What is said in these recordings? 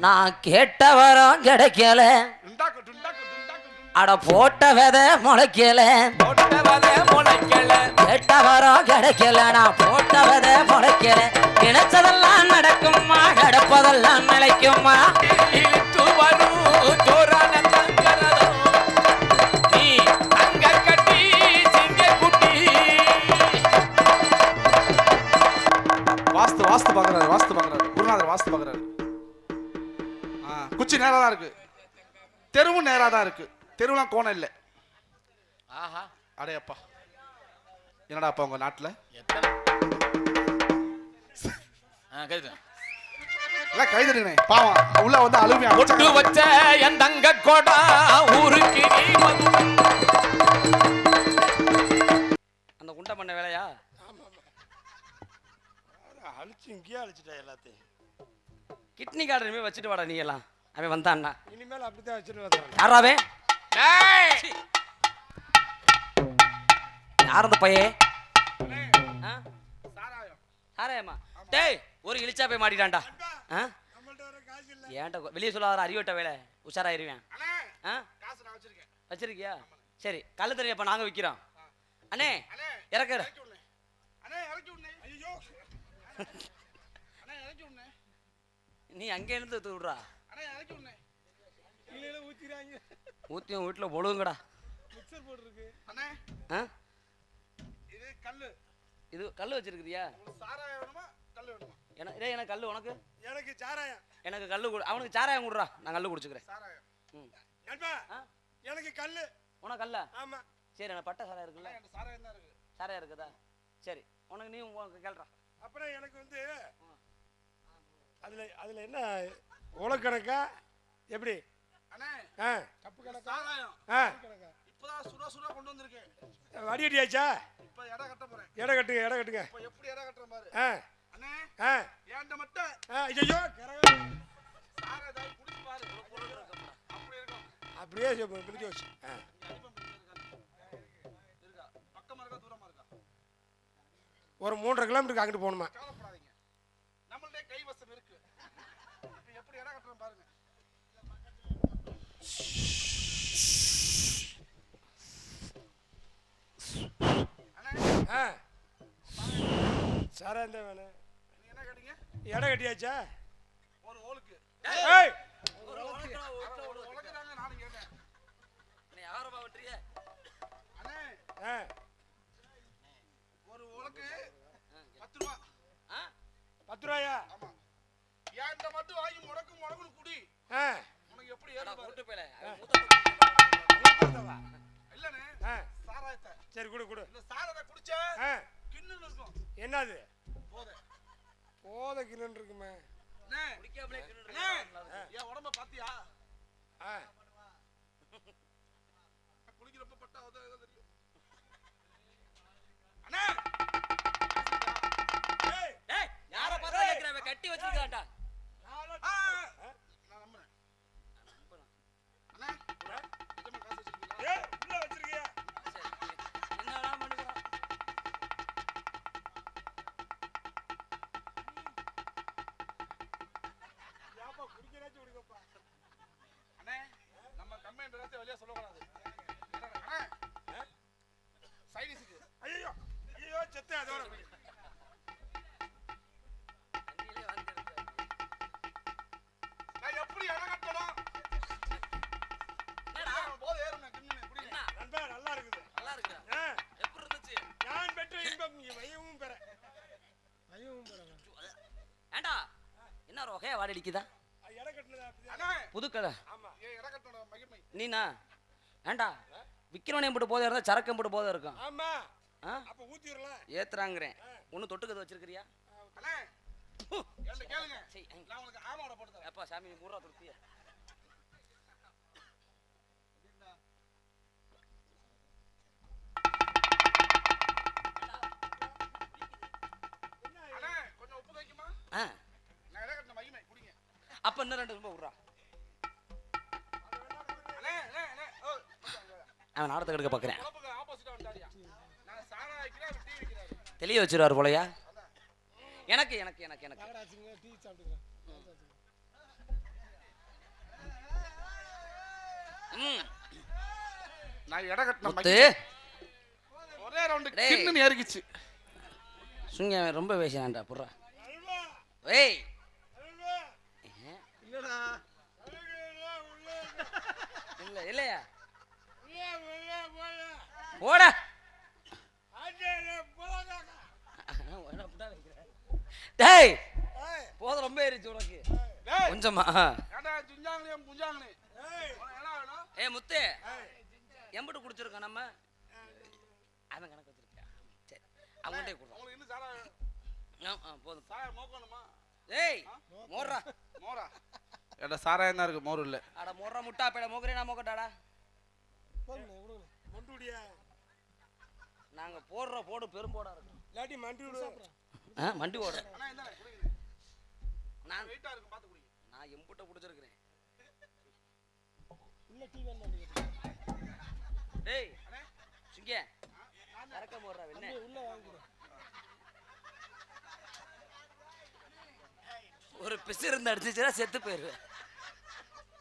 நான் கேட்ட வரம் கிடைக்கல. அட போட்ட விதை முளைக்கல. போட்டவதே முளைக்கல. கேட்ட வரம் கிடைக்கல. நான் போட்ட விதை முளைக்கல. நினைச்சதெல்லாம் நடக்குமா நடப்பதெல்லாம் நிலைக்குமா வாஸ்து வாஸ்து பாக்குறாரு வாஸ்து பாக்குறாரு குருநாதர் வாஸ்து பாக்குறாரு ஆ, குச்சி நேரா தான் இருக்கு. தெருவும் நேரா தான் இருக்கு. தெருவுலாம் கோணம் இல்லை. ஆஹா. அடையப்பா என்னடா அப்பா உங்க நாட்டுல? எத்தனை? ஆ கைது எல்லாம் கைதடுனே பாவம். உள்ள வந்து அழுமையா ஒட்டு வச்ச என் தங்க கொடா ஊருக்கு அந்த குண்டை பண்ண வேலையா? அழிச்சு இங்கேயே அழிச்சிட்டா எல்லாத்தையும். கிட்னி கார்டு இனிமே வச்சுட்டு வாடா நீ எல்லாம் அவன் வந்தான்னா இனிமேல் அப்படித்தான் வச்சுட்டு யாராவே டேய்! யார் அந்த பையன்? சாராயம்மா டேய் ஒரு இழிச்சா போய் மாட்டிட்டான்டா. ஆ? நம்மள்ட்ட வர காசு இல்லை. ஏன்டா வெளியே சொல்லாத அறிவட்ட வேலை. உஷாராயிருவேன். ஆ? காசு நான் வச்சிருக்கேன். வச்சிருக்கியா? சரி கள்ளு தண்ணி அப்ப நாங்க விக்கிறோம். அண்ணே இறக்குற. நீ அங்கே இருந்து விட்றா. ஊற்றிடுறாங்க ஊத்தியும் வீட்டில் பொழுதுங்கடா மிக்சர் போட்டிருக்கு அண்ணே ஆ? இது கல்லு. இது கல் வச்சிருக்கிறியா? சாராயம் வேணுமா? கல்லு வேணுமா? என டேய் எனக்கு கல் உனக்கு? எனக்கு சாராயம். எனக்கு கல் கொடு. அவனுக்கு சாராயம் கொடுறா. நான் கல் குடிச்சுக்கிறேன். சாராயம். ம். நண்பா எனக்கு கல்லு. உனக்கு கல்ல? ஆமா. சரி எனக்கு பட்டை சாராயம் இருக்குல்ல. என்கிட்ட சாராயம் தான் இருக்கு சாராயம் இருக்குதா? சரி உனக்கு நீ உனக்கு கேள்றா. அப்புறம் எனக்கு வந்து அதுல அதுல என்ன உலக்கணக்கா எப்படி? அண்ணே ஆ. கப்பு கணக்கு? ஆ. இப்பதான் சுட சுட கொண்டு வந்திருக்கேன். வடி அடியாச்சா இப்ப இடம் கட்ட போறேன். எடை கட்டுங்க எடை கட்டுங்க. இப்ப எப்படி இடம் கட்டுறேன் பாரு. ஆ. அண்ணே ஆ. ஏன்ட்ட மட்டும்? ஆ ஐயோ சாராயம் ஏதாவது குடிச்சு பாரு அப்படி இருக்கும் அப்படியே பிடிச்சு வச்சு ஆ இருக்கா பக்கமா இருக்கா தூரமா இருக்கா ஒரு மூன்றரை கிலோமீட்டருக்கு அங்கிட்டு போகணுமா கவலைப்படாதீங்க நம்மள்ட்ட கைவசம் இருக்கு இடம் கட்டுறோம் பாருங்க. ஆ. சாராயம் தான் வேணும் என்ன கேட்டீங்க? எடை கட்டியாச்சா? ஒரு ஓலுக்கு. ஏய்! ஒரு ஓலுக்கு. என்ன ரோகே வாடி அடிக்குதா? எடை கட்டினதா அப்படியா அண்ணே புது கடை நீனா? ஏண்டா? விற்கிறவனையும் போட்டு போதை இருந்தா சரக்கம் போட்டு போதை இருக்கும்? ஆ? அப்ப ஏத்துறாங்கிறேன். ஒன்றும் தொட்டுக்கிறது வச்சிருக்கிறியா? அண்ணே. என்கிட்ட கேளுங்க. சரி ஐ. அப்ப இன்னும் ரெண்டு ரொம்ப விடுறா அவன் நாடத்தை கெடுக்க பார்க்குறேன் தெளிய வச்சிருவார் போலயா? எனக்கு எனக்கு எனக்கு எனக்கு. நான் இட கட்டின ஒரே ரவுண்டு ஏறிக்குச்சு. சுங்க ரொம்ப பேசினான்டா புறா ஏய் இல்லடா இல்ல இல்லையா? போடா. டேய் ஏய் போதும் ரொம்ப ஏறிச்சு உனக்கு. டேய். கொஞ்சமா. ஏடா ஜுஞ்சாங்கனி குஞ்சாங்கனி ஏய் உனக்கு என்ன வேணும்? ஏய் முத்து. எம்பிட்டு குடிச்சிருக்கோம் நம்ம. அவன் கணக்கு வச்சிருக்கா. சரி அவங்கள்ட்டே கொடுறோம். போதும். ஏய் மோர்றா. மோரா. ஏடா சாராயம் தான் இருக்கு மோர் இல்ல. அட மோர்றா முட்டா பேட மோக்கறே நான் மோக்கட்டாடா மண்டுடியா? நாங்க போடுற போடு பெரும்போடா இருக்கும் இல்லாட்டி மண்டி விடு. ஆ மண்டி ஓடுற நான் வெயிட்டா இருக்கு பாத்து குடிங்க நான் எம்புட்ட குடிச்சிருக்கிறேன் இல்ல டீ வேணும் டேய் சுங்க. கறக்க போடுறா என்ன உள்ள வாங்கி ஒரு பிசு இருந்து அடிச்சுச்சுன்னா செத்து போயிருவேன்.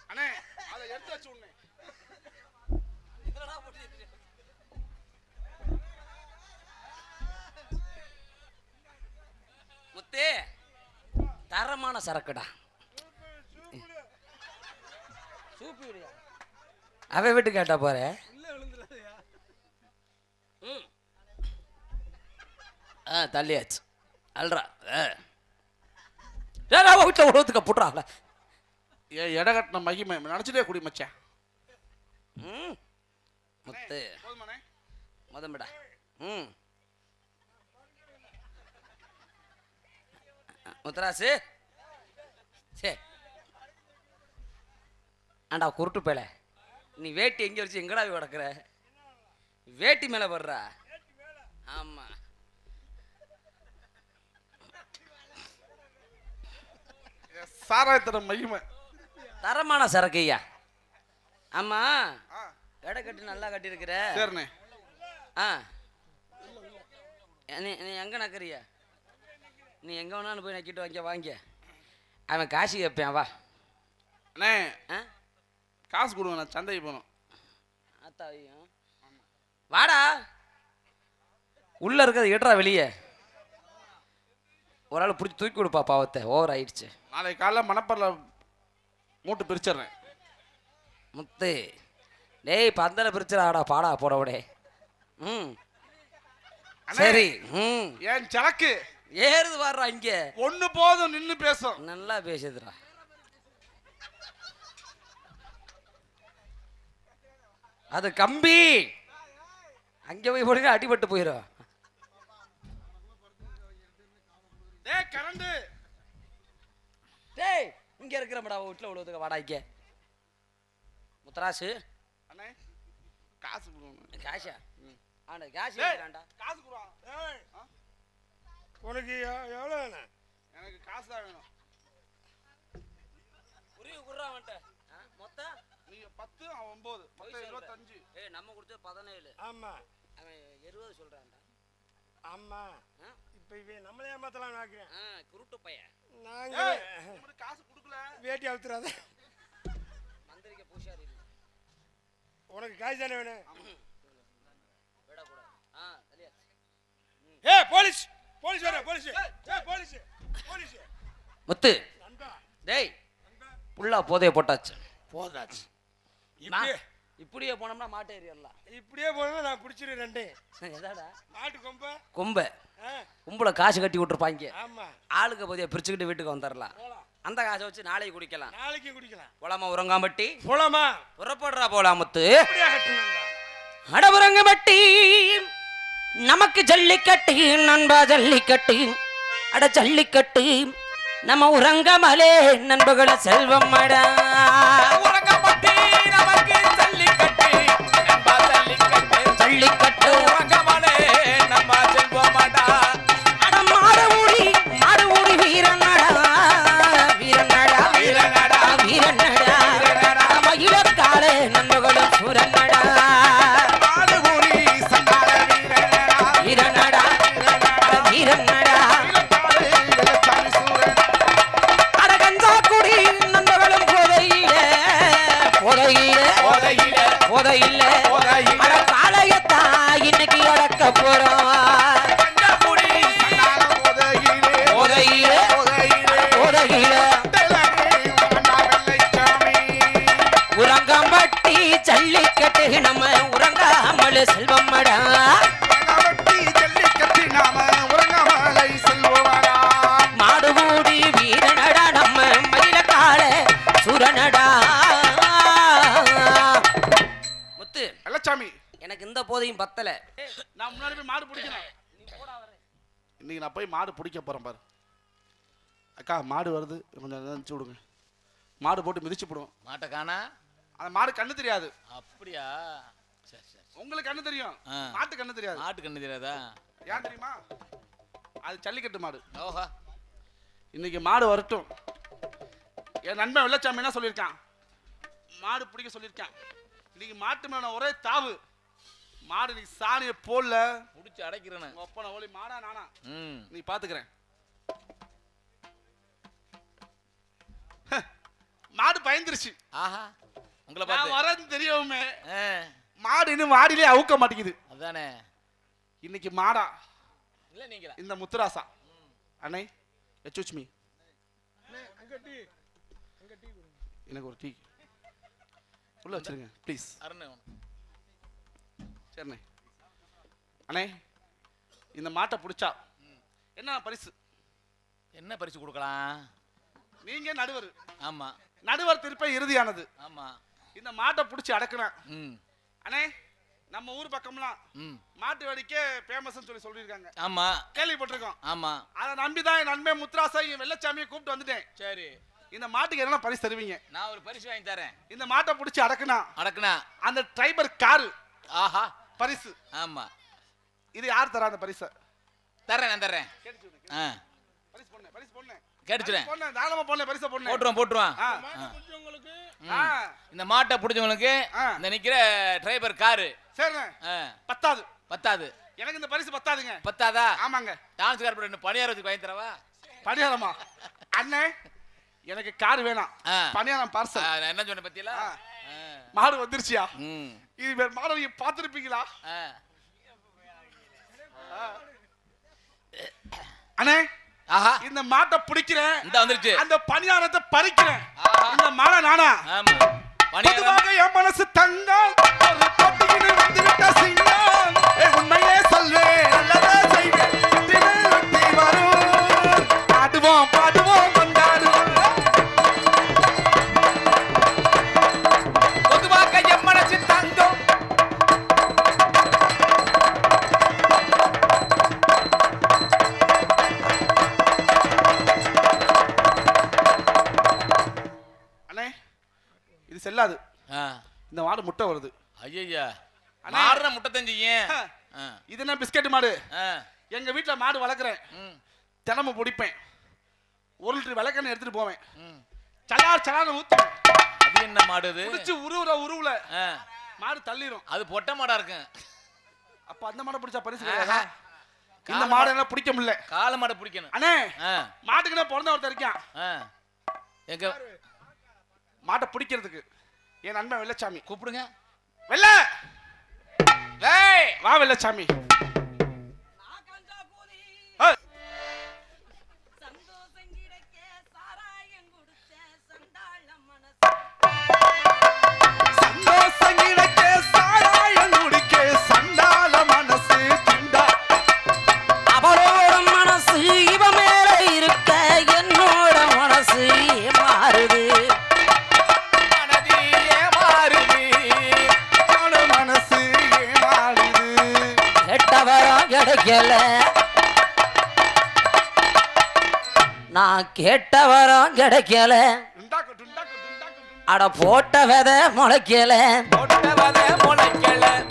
அண்ணே அதை எடுத்து வச்சு உடனே முத்து தரமான சரக்குடா. அவ விட்டு கேட்டா போற ஆ தள்ளியாச்சு. அல்றா வீட்டில் உழவுத்துக்க புட்றாங்கள ஏன் எடை கட்டின மகிமை. நினச்சிட்டே குடி மச்சான். ம். முத்து. மதம்பிடா ம். முத்தராசு. சே. ஆண்டா குருட்டு பேல. நீ வேட்டி எங்கே வச்சு எங்கடா கிடக்குற? வேட்டி மேலே படுறா? ஆமா. சாராயத்தோட மகிமை. தரமான சரக்கு ஐயா. ஆமா. எடை கட்டி நல்லா கட்டியிருக்கிற. சரிண்ணே. ஆ. நீ நீ எங்கே நக்கறியா? நீ எங்கே வேணாலும் போய் நக்கிட்டு வாங்க வாங்க. அவன் காசு கேட்பேன் வா. அண்ணே ஆ? காசு கொடுங்க நான் சந்தைக்கு போகணும். ஆத்தாவையும். வாடா. உள்ள இருக்கிறது எடுறா வெளியே. ஒரு ஆள் பிடிச்சி தூக்கி கொடுப்பா பாவத்தை. ஓவர் ஆயிடுச்சு. நாளைக்கு காலைல மணப்பரில் மூட்டு பிரிச்சிடுறேன். முத்து டேய் பந்தல பிரிச்சுடாடா பாடா போடவுடே ம். சரி ம். ஏன் சரக்கு ஏறுது வர்றா இங்க. ஒண்ணு போதும் நின்னு பேசும். நல்லா பேசுதுடா. அது கம்பி. அங்க போய் போடுங்க அடிபட்டு போயிடும் டேய் கரண்டு. டேய் இங்க இருக்கிற வீட்டுல உள்ளதுக்கு வாடா இங்க. முத்தராசு. அண்ணே காசு கொடுங்க. காஷா ஆண்டா காசு இருக்கிறான்டா காசு கொடுவா உனக்கு எவ்வளோ வேணும்? எனக்கு காசு தான் வேணும். புரிய குடுறா அவன்ட்ட மொத்தம் நீங்க பத்து அவன் ஒன்பது. மொத்தம். இருபத்தஞ்சு. ஏய் நம்ம கொடுத்தது பதினேழு. ஆமா. அவன் இருபது சொல்றான்டா. ஆமா? இப்போ இவன் நம்மளே ஏமாத்தலாம் நினைக்கிறேன். குருட்டு நாங்க உங்களுக்கு காசு கொடுக்கல. வேட்டி அவுத்துறாத. மந்திரிக்க பூசாரி. உனக்கு காசு தானே வேணும்? ஏ போலீஸ். போலீஸ் வர போலீஸ். ஏ போலீஸ். போலீஸ். முத்து. டேய் புல்லா போதைய போட்டாச்சு. போதாச்சு. இப்படியே போனோம்னா மாட்டு ஏறிடலாம். இப்படியே போனா நான் பிடிச்சிருவேன் ரெண்டு எதாடா? மாட்டு கொம்ப. கொம்பை. கும்பல காசு கட்டி விட்டுருப்பாங்க. ஆளுக்கு போதைய பிரிச்சுக்கிட்டு வீட்டுக்கு வந்துடலாம் போலாம். அந்த காசை வச்சு நாளைக்கு குடிக்கலாம். நாளைக்கு குடிக்கலாம். உலம உறங்காம்பட்டி? போலாமா? புறப்படுறா போலாம் முத்து. அப்படியே கட்டணும்டா அடபுரங்கம்பட்டி நமக்கு ஜல்லிக்கட்டு நண்பா ஜல்லிக்கட்டு. அட ஜல்லிக்கட்டு நம்ம உறங்கமலே நண்பர்கள செல்வம் அடா. ஜல்லிக்கட்டு நம்ம உறங்காமல் செல்வம்மடா மாடுபூடி வீரனடா நம்ம மயிலக்கால சுரனடா. முத்து. வெள்ளைச்சாமி. எனக்கு இந்த போதையும் பத்தல. நான் முன்னாடி போய் மாடு பிடிக்கிறேன். இன்னைக்கு நான் போய் மாடு பிடிக்க போறேன் பாரு. அக்கா மாடு வருது. கொஞ்சம் நினைச்சு விடுங்க. மாடு போட்டு மிதிச்சு போடுவோம். மாட்டை காணா? அந்த மாடு கண்ணு தெரியாது. அப்படியா? சரி சரி உங்களுக்கு கண்ணு தெரியும். மாட்டு கண்ணு தெரியாது. மாட்டு கண்ணு தெரியாதா? ஏன் தெரியுமா? அது ஜல்லிக்கட்டு மாடு. ஓஹா. இன்னைக்கு மாடு வரட்டும். என் நண்பன் வெள்ளச்சாமி என்ன சொல்லியிருக்கான்? மாடு பிடிக்க சொல்லியிருக்கான். இன்னைக்கு மாட்டு மேல ஒரே தாவு. மாடு நீ சாணியை போடல. புடிச்சு அடைக்கிறேன்னு உங்க ஒப்பனை ஓலி மாடா நானா? ம். நீ பாத்துக்கிறேன். மாடு பயந்துருச்சு. ஆஹா. உங்களை நான் பார்த்து. வரேன்னு தெரியவுமே மாடு இன்னும் மாடியிலே அவுக்க மாட்டேங்குது. அதானே. இன்னைக்கு மாடா. இல்ல நீங்களா? இந்த முத்துராசா. அண்ணே எச்சூச் மீ. எனக்கு ஒரு டீ. உள்ள வச்சிருங்க ப்ளீஸ் அருண் சரிண்ணே அண்ணே இந்த மாட்டை பிடிச்சா என்ன பரிசு? என்ன பரிசு கொடுக்கலாம்? நீங்க நடுவர். ஆமா. நடுவர் திருப்ப இறுதியானது. ஆமா. இந்த மாட்டை பிடிச்சி அடக்குனேன் ம். அண்ணே நம்ம ஊர் பக்கம்லாம் ம். மாட்டு வடிக்கே ஃபேமஸ்னு சொல்லி சொல்லியிருக்காங்க. ஆமா. கேள்விப்பட்டிருக்கோம். ஆமா. அதை நம்பி தான் என் நண்பன் முத்துராசா என் வெள்ளச்சாமியை கூப்பிட்டு வந்துட்டேன். சரி. இந்த மாட்டுக்கு என்ன பரிசு தருவீங்க? நான் ஒரு பரிசு வாங்கி தரேன். இந்த மாட்டை பிடிச்சி அடக்குனா அடக்குனா. அந்த டிரைவர் காரு. ஆஹா. பரிசு. ஆமா. இது யார் தரா அந்த பரிசை? தர்றேன் நான் தர்றேன். ஆ. பரிசு பரிசு பொண்ணு கேட்டுச்சுறேன் பொண்ணு தாராளமா பொண்ணு பரிசை பொண்ணு போட்டுருவான் போட்டுருவான் ஆ. ம். ஆ. இந்த மாட்டை பிடிச்சவங்களுக்கு ஆ. இந்த நிக்கிற டிரைவர் காரு. ஆ, பத்தாது. பத்தாது. எனக்கு இந்த பரிசு பத்தாதுங்க. பத்தாதா? ஆமாங்க. டான்ஸ் கார்பரேட் ரெண்டு பணியாரம் வச்சு வாங்கி தரவா? பணியாரமா? அண்ணே எனக்கு கார் வேணாம். ஆ. பணியாரம் பார்சல். நான் என்ன சொன்னேன் பத்தியலா ஆ. மாடு வந்துருச்சியா? ம். இது வேற மாடு நீங்க பார்த்துருப்பீங்களா. அண்ணே இந்த மாட்டை பிடிக்கிறேன். இந்த வந்துருச்சு. அந்த பணியாரத்தை பறிக்கிறேன். இந்த மாடை நானா? பொதுவாக என் மனசு தங்கம் ஒரு போட்டியினு வந்துவிட்ட சிங்கம். ஆ. இது என்ன பிஸ்கட் மாடு? எங்க வீட்ல மாடு வளர்க்குறேன். தினமும் பிடிப்பேன் ஒரு லிட்டர் விளக்கெண்ணெய் எடுத்துட்டு போவேன். சலார் சலான்னு ஊத்துவேன். அது என்ன மாடு அது? பிடிச்சு உருவுற உருவுல மாடு தள்ளிரும். அது பொட்டை மாடா இருக்கும். அப்ப அந்த மாடை பிடிச்சா பரிசு? இந்த மாடு என்ன பிடிக்க முடியல. காளை மாடை பிடிக்கணும். அண்ணே மாட்டுக்கு நான் பிறந்த ஒருத்தர் இருக்கான். எங்க மாட்டை பிடிக்கிறதுக்கு என் நண்பன் வெள்ளச்சாமி. கூப்பிடுங்க. வெள்ள! ஏய் வா வெள்ளச்சாமி. நான் கேட்டவரம் கிடைக்கல. அட போட்ட விதை முளைக்கல.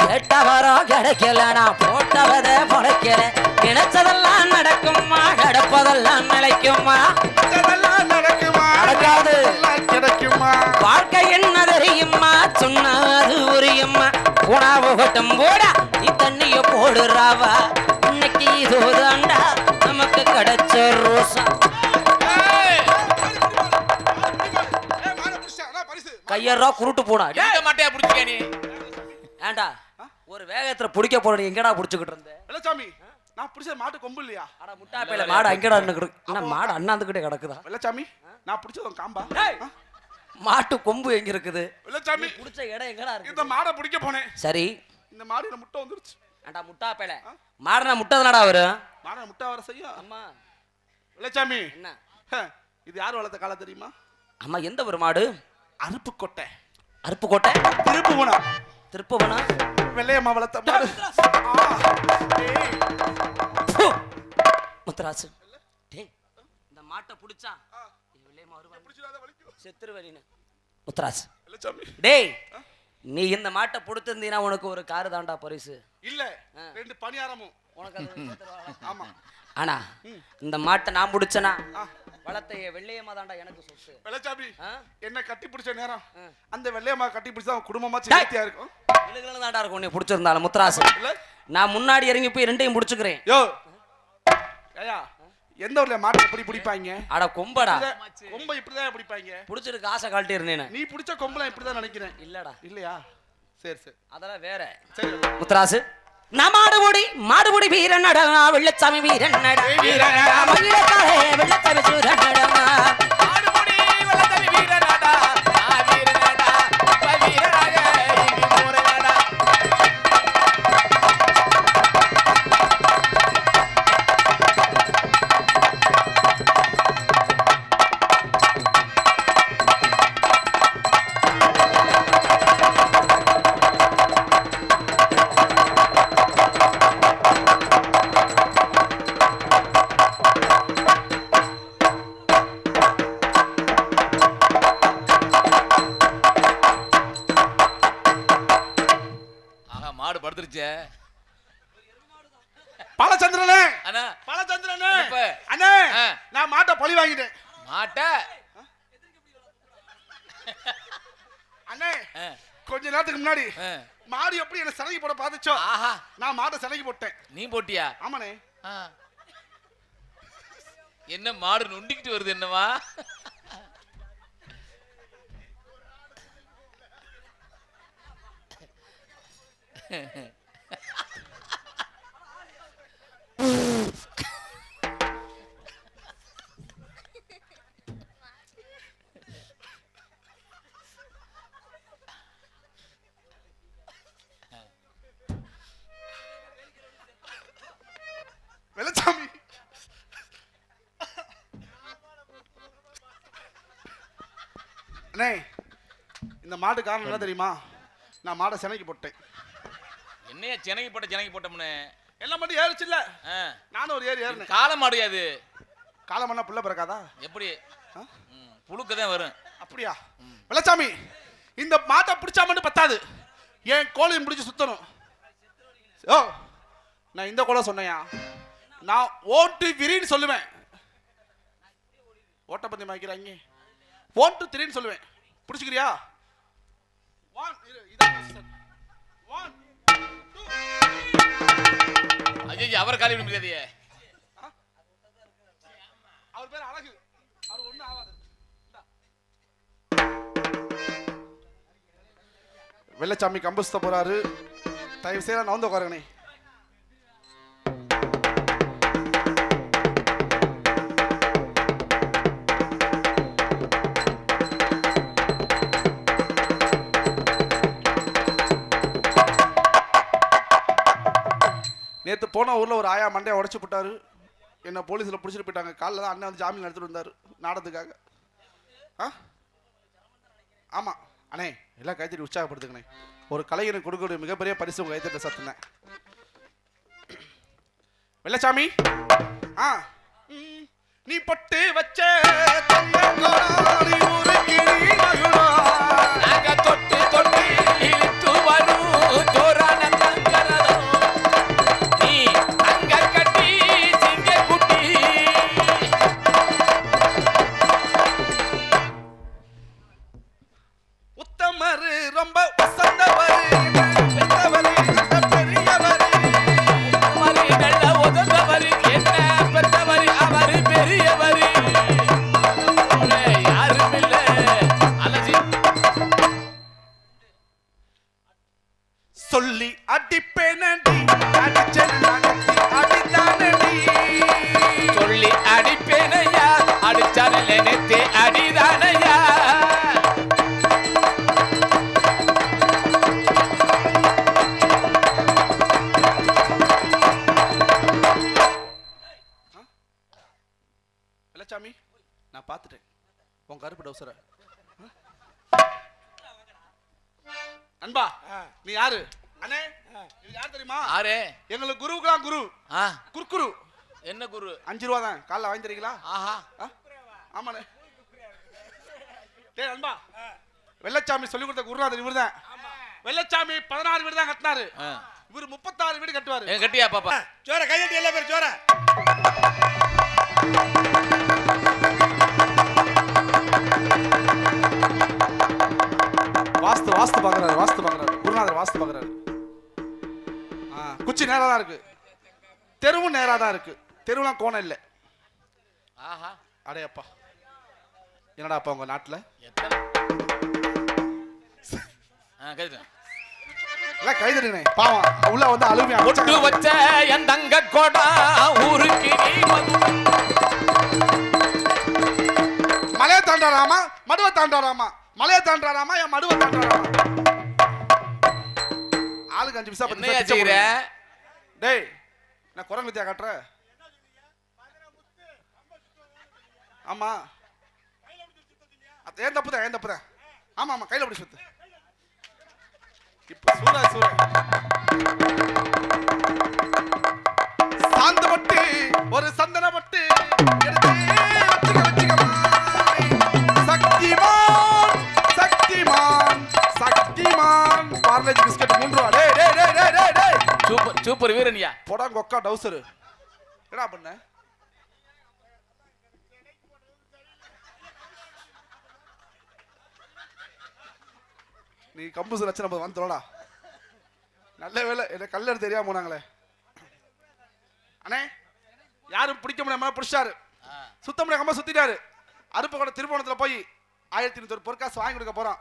கேட்டவரம் கிடைக்கல நான் போட்ட விதை முளைக்கல. நினைச்சதெல்லாம் நடக்குமா? நடப்பதெல்லாம் நிலைக்குமா? நடக்காது. கிடைக்குமா? வாழ்க்கை என்ன தெரியுமா? சொன்னாது புரியுமா? போனா போகட்டும் போடா நீ தண்ணிய போடுறாவா இன்னைக்கு இதோ தாண்டா நமக்கு கிடைச்ச ரோசா. கையறா குருட்டு போடா. எங்க மாட்டையா பிடிச்சிக்க நீ? ஏண்டா ஒரு வேகத்துல புடிக்க போற நீ எங்கடா புடிச்சுக்கிட்டு இருந்த? வெள்ளச்சாமி நான் பிடிச்ச மாட்டு கொம்பு இல்லையா? அட முட்டாப்பையில மாடு அங்கடா நின்னு என்ன மாடு அண்ணாந்துக்கிட்டே கிடக்குதா? வெள்ளச்சாமி நான் பிடிச்சது உன் காம்பா? மாட்டு கொம்பு எங்க இருக்குது? வெள்ளச்சாமி புடிச்ச இடம் எங்கடா இந்த இருக்கு மாடை பிடிக்க போனேன். சரி. இந்த மாடு இந்த முட்டை வந்துருச்சு. ஏண்டா முட்டாப்பையில? மாடுனா முட்டை தானடா வரும் மாடை முட்டை வர செய்யும் அம்மா. வெள்ளச்சாமி என்ன? ஹ, இது யார் வளர்த்த காலம் தெரியுமா? அம்மா எந்த ஒரு மாடு? அருப்பு கொட்டை அருப்புக்கோட்டை? திருப்புவனம். திருப்பவனா வெள்ளையம்மா வளர்த்த மாடு. முத்துராசு. டேய் இந்த மாட்டை புடிச்சா இவளேமா வருவாங்க. செத்துருவரின்னு முத்துராசு. டேய் நீ இந்த மாட்டை புடிச்சிருந்தீங்கன்னா உனக்கு ஒரு காரு தாண்டா பரிசு. இல்ல ரெண்டு பணியாரமும். உனக்கு. ஆமா. ஆனா இந்த மாட்டை நான் புடிச்சனா? என் வெள்ளையம்மா தாண்டா எனக்கு சொத்து. வெள்ளச்சாமி? என்ன கட்டி பிடிச்ச நேரம். அந்த வெள்ளையம்மா கட்டி பிடிச்சா குடும்பமா டேய். சேர்த்தியா இருக்கும்? இழுகளும் தாண்டா இருக்கும் நீ பிடிச்சிருந்தாலும் முத்துராசு. இல்ல. நான் முன்னாடி இறங்கி போய் ரெண்டையும் புடிச்சுக்கிறேன். யோ! ஐயா எந்த ஊர்ல மாட்டை எப்படி பிடிப்பாங்க? அட கொம்படா. கொம்பை இப்படிதான் பிடிப்பாங்க. புடிச்சிருக்கு ஆசை கழட்டி இருந்தேன். நீ பிடிச்ச கொம்பெல்லாம் இப்படிதான் நினைக்கிறேன். இல்லடா. இல்லையா? சரி சரி. அதெல்லாம் வேற. சரி. முத்துராசு நான் மாடுபுடி மாடுபுடி வீரனடா வெள்ளச்சாமி வீரனடா. மயிலக்காரே வெள்ளச்சாமி சூரனடா ஆடுமுடி மாடு எப்படி என்ன சிலைக்கு போட பாத்துச்சோ? ஆஹா. நான் மாட்டை சிலைக்கு போட்டேன். நீ போட்டியா? ஆமாண்ணே. என்ன மாடு நொண்டிக்கிட்டு வருது என்னவா? வெள்ளச்சாமி அண்ணே இந்த மாடு காரணம் என்ன தெரியுமா? நான் மாடை சிலைக்கு போட்டேன். என்னையா சென்னைக்கு போட்ட சென்னைக்கு போட்டோம்னு எல்லாம் மட்டும் ஏறிச்சு இல்ல. நானும் ஒரு ஏறி ஏறினேன். காளை மாடு அது. காலம் பண்ணா புள்ள பிறக்காதா? எப்படி? புழுக்க தான் வரும். அப்படியா? வெள்ளச்சாமி இந்த மாட்டை பிடிச்சா மட்டும் பத்தாது. என் கோழியும் பிடிச்சி சுத்தணும். ஓ நான் இந்த கோலம் சொன்னையா நான் ஓட்டு விரின்னு சொல்லுவேன். ஓட்டப்பந்தயம் வைக்கிறாங்க ஓட்டு திரின்னு சொல்லுவேன். பிடிச்சிக்கிறியா two. ஐயோ அவர் காலி விட முடியாதையே அவர் பேர் அழகு. அவர் ஒண்ணும் ஆகாது. வெள்ளச்சாமி கம்பஸ்த போறாரு. தயவு செய்ய நவந்து உட்காருங்கண்ணே. போன ஊரில் ஒரு ஆயா மண்டையை உடச்சி போட்டாரு. என்னை போலீஸில் பிடிச்சிட்டு போயிட்டாங்க. காலைல தான் அண்ணன் வந்து ஜாமீன் எடுத்துகிட்டு வந்தாரு. நாடத்துக்காக. ஆ? ஆமாம் அண்ணே எல்லாம் கைத்தறி உற்சாகப்படுத்துக்கண்ணே ஒரு கலைஞனுக்கு கொடுக்கக்கூடிய மிகப்பெரிய பரிசு உங்கள் கைத்தட்ட சத்துனேன் வெள்ளச்சாமி? ஆ. நீ பொட்டு வச்ச தொட்டு தொட்டு வெள்ளச்சாமி நான் பார்த்துட்டேன். உன் கருப்பு டவுசர. அன்பா நீ யாரு? அண்ணே. இது யார் தெரியுமா? ஆரே எங்களுக்கு குருவுக்குலாம் குரு. ஆ. குர்குரு. என்ன குரு? அஞ்சு ரூபா தான். காலைல வாங்கி தரீங்களா? ஆஹா. ஆ? ஆமாண்ணே. டேய் அன்பா வெள்ளச்சாமி சொல்லி கொடுத்த குருநாதர் இவர் தான் வெள்ளச்சாமி பதினாறு வீடு தான் கட்டினாரு. ஆ. இவர் முப்பத்தாறு வீடு கட்டுவாரு. எங்க கட்டியா பாப்பா? ஜோர கையட்டி எல்லா பேரும் ஜோர. வாஸ்து பாக்குறாரு வாஸ்து பாக்குறாரு. குருநாதர் வாஸ்து பாக்குறாரு. ஆ, குச்சி நேரா தான் இருக்கு. தெருவும் நேரா தான் இருக்கு. தெருவுலாம் கோணம் இல்லை. ஆஹா. அடே அப்பா. என்னடா அப்பா உங்க நாட்டுல? எத்தனை? கைதடினே பாவம் உள்ள வந்து அழுமையா ஒட்டு வச்ச என் தங்க கொடா ஊருக்கு மலையை தாண்டாராமா மடுவை தாண்டாராமா மலையை தாண்டாராமா என் மடுவை தாண்டாராமா ஆளுக்கு அஞ்சு பிசா பத்து போடுங்க. டேய் நான் குரங்கு வித்தியா காட்டுற? ஆமா. ஏன் தப்பு தான் ஏன் தப்பு தான் ஆமா ஆமா கையில பிடி சுத்து இப்ப சூற சூற வீரன்யா போடா கொக்கா டவுசர் என்னடா பண்ண? நீ கம்பூஸ் லட்சம் நம்ம வந்துடா நல்ல வேலை எனக்கு கல்லர் தெரியாம போனாங்களே. அண்ணே யாரும் பிடிக்க முடியாம பிடிச்சாரு சுத்த முடியாம சுத்திட்டாரு. அருப்பு கூட திருப்பணத்துல போய் ஆயிரத்தி நூத்தி பொற்காசு வாங்கி கொடுக்க போறோம்